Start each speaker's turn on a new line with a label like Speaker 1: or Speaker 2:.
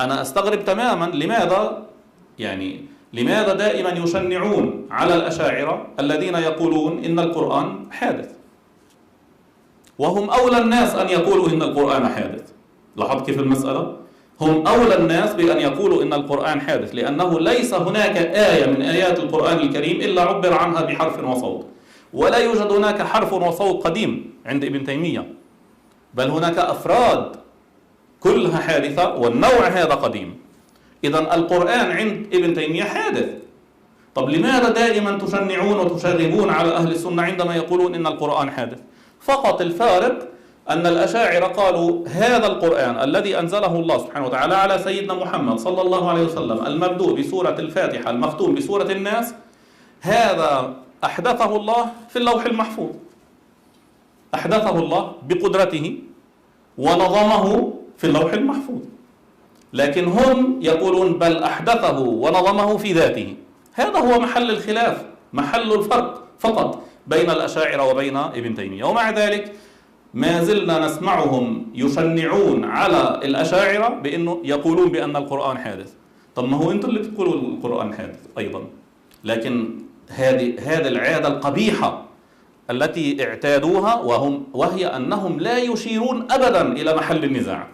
Speaker 1: أنا أستغرب تماما لماذا يعني لماذا دائما يشنعون على الأشاعرة الذين يقولون إن القرآن حادث؟ وهم أولى الناس أن يقولوا إن القرآن حادث. لاحظت كيف المسألة؟ هم أولى الناس بأن يقولوا إن القرآن حادث لأنه ليس هناك آية من آيات القرآن الكريم إلا عبر عنها بحرف وصوت. ولا يوجد هناك حرف وصوت قديم عند ابن تيمية. بل هناك أفراد كلها حادثة والنوع هذا قديم. إذا القرآن عند ابن تيمية حادث. طب لماذا دائما تشنعون وتشربون على أهل السنة عندما يقولون إن القرآن حادث؟ فقط الفارق أن الأشاعرة قالوا هذا القرآن الذي أنزله الله سبحانه وتعالى على سيدنا محمد صلى الله عليه وسلم المبدوء بسورة الفاتحة المختوم بسورة الناس هذا أحدثه الله في اللوح المحفوظ. أحدثه الله بقدرته ونظمه في اللوح المحفوظ. لكن هم يقولون بل أحدثه ونظمه في ذاته. هذا هو محل الخلاف محل الفرق فقط بين الأشاعرة وبين ابن تيمية. ومع ذلك ما زلنا نسمعهم يشنعون على الأشاعرة بأنه يقولون بأن القرآن حادث. طب ما هو أنتم اللي بتقولوا القرآن حادث أيضا. لكن هذه هذه العادة القبيحة التي اعتادوها وهم وهي أنهم لا يشيرون أبدا إلى محل النزاع.